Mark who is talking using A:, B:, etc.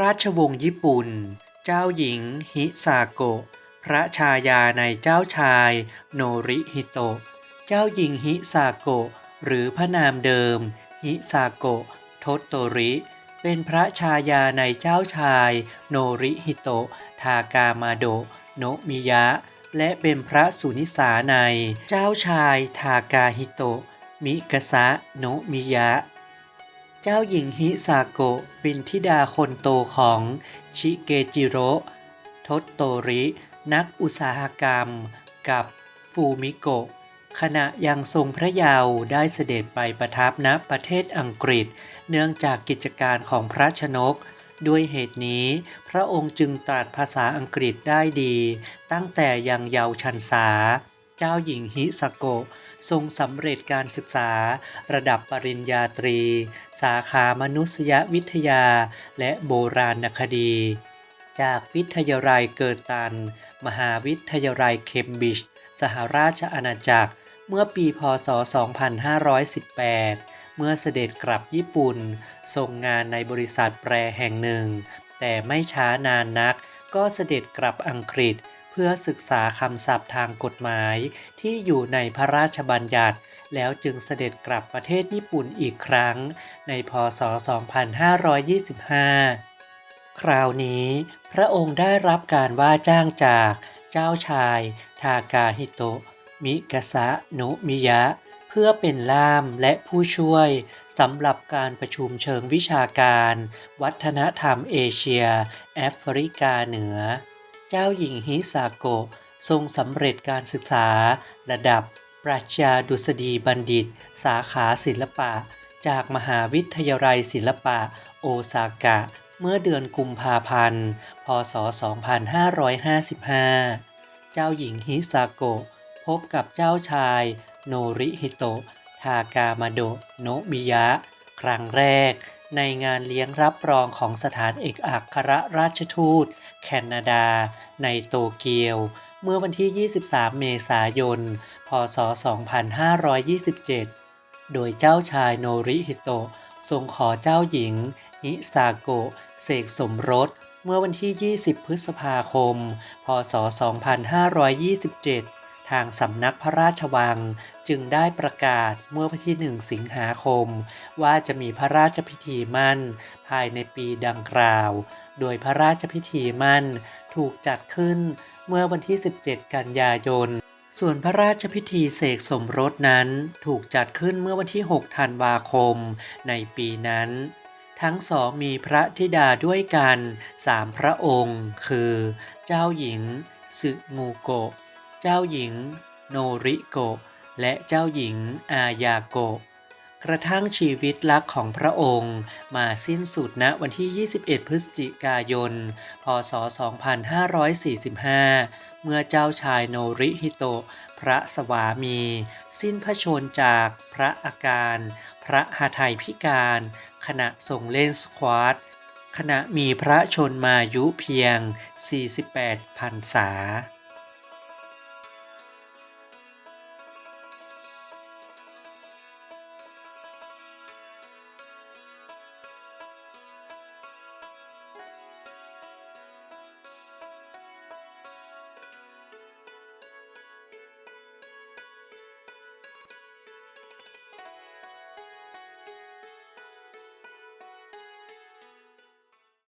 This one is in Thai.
A: ราชวงศ์ญี่ปุ่น เจ้าหญิงฮิซาโกะ พระชายาในเจ้าชาย โนริฮิโตะ เจ้าหญิงฮิซาโกะ หรือพระนามเดิม ฮิซาโกะโทโตริ เป็นพระชายาในเจ้าชาย โนริฮิโตะ ทากามาโดะ โนมิยะ และเป็นพระสุนิสาใน เจ้าชาย ทากาฮิโตะ มิกะซะโนมิยะ จ้าหญิงฮิซาโกะเป็นธิดาคนโตของชิเกจิโร่โทโตริ นักอุตสาหกรรม กับฟูมิโกะ ขณะยังทรงพระเยาว์ได้เสด็จไปประทับณประเทศอังกฤษ เนื่องจากกิจการของพระชนก ด้วยเหตุนี้ พระองค์จึงตรัสภาษาอังกฤษได้ดี ตั้งแต่ยังเยาว์ชันษา เจ้าหญิงฮิซาโกะทรงสำเร็จการศึกษา ระดับปริญญาตรี สาขามนุษยวิทยา และโบราณคดี จากวิทยาลัยเกิร์ตัน มหาวิทยาลัยเคมบริดจ์สหราชอาณาจักร เมื่อปีพศ 2518 เมื่อเสด็จกลับญี่ปุ่นทรงงานในบริษัทแปรแห่งหนึ่ง แต่ไม่ช้านานนักก็เสด็จกลับอังกฤษ พื่อศึกษาคำศัพท์ทางกฎหมายที่อยู่ในพระราชบัญญัติ แล้วจึงเสด็จกลับประเทศญี่ปุ่นอีกครั้ง ในพศ 2525 คราวนี้ พระองค์ได้รับการว่าจ้างจากเจ้าชาย ทากาฮิโตะมิกะซะโนะมิยะ เพื่อเป็นล่ามและผู้ช่วยสำหรับการประชุมเชิงวิชาการ วัฒนธรรมเอเชีย แอฟริกาเหนือ เจ้าหญิงฮิซาโกะทรงสำเร็จการศึกษา ระดับปรัชญาดุษฎีบัณฑิต สาขาศิลปะ จากมหาวิทยาลัยศิลปะ โอซากะ เมื่อเดือนกุมภาพันธ์ พศ 2555 เจ้าหญิงฮิซาโกะพบกับเจ้าชายโนริฮิโตะทากามาโดโนะมิยะ ครั้งแรกในงานเลี้ยงรับรองของสถานเอกอัครราชทูต แคนาดา ในโตเกียว เมื่อวันที่ 23 เมษายน พศ 2527 โดยเจ้าชายโนริฮิโตะทรงขอเจ้าหญิงนิซาโกะเสกสมรส เมื่อวันที่ 20 พฤษภาคม พศ 2527 ทางสำนักพระราชวังจึงได้ประกาศเมื่อวันที่ 1 สิงหาคม ว่าจะมีพระราชพิธีมั่น ภายในปีดังกล่าว โดยพระราชพิธีมั่นถูกจัดขึ้นเมื่อวันที่ 17 กันยายน ส่วนพระราชพิธีเสกสมรสนั้นถูกจัดขึ้นเมื่อวันที่ 6 ธันวาคม ในปีนั้น ทั้งสองมีพระธิดาด้วยกันสามพระองค์ คือ เจ้าหญิงสึมูโกะ เจ้าหญิง โนริโกะ และเจ้าหญิง อายาโกะ กระทั่งชีวิตรักของพระองค์ มาสิ้นสุดณวันที่ 21 พฤศจิกายน พศ 2545 เมื่อเจ้าชายโนริฮิโตะ พระสวามี สิ้นพระชนจากพระอาการ พระหทัยพิการ ขณะทรงเล่นสควอตขณะมีพระชนมายุเพียง 48พรรษา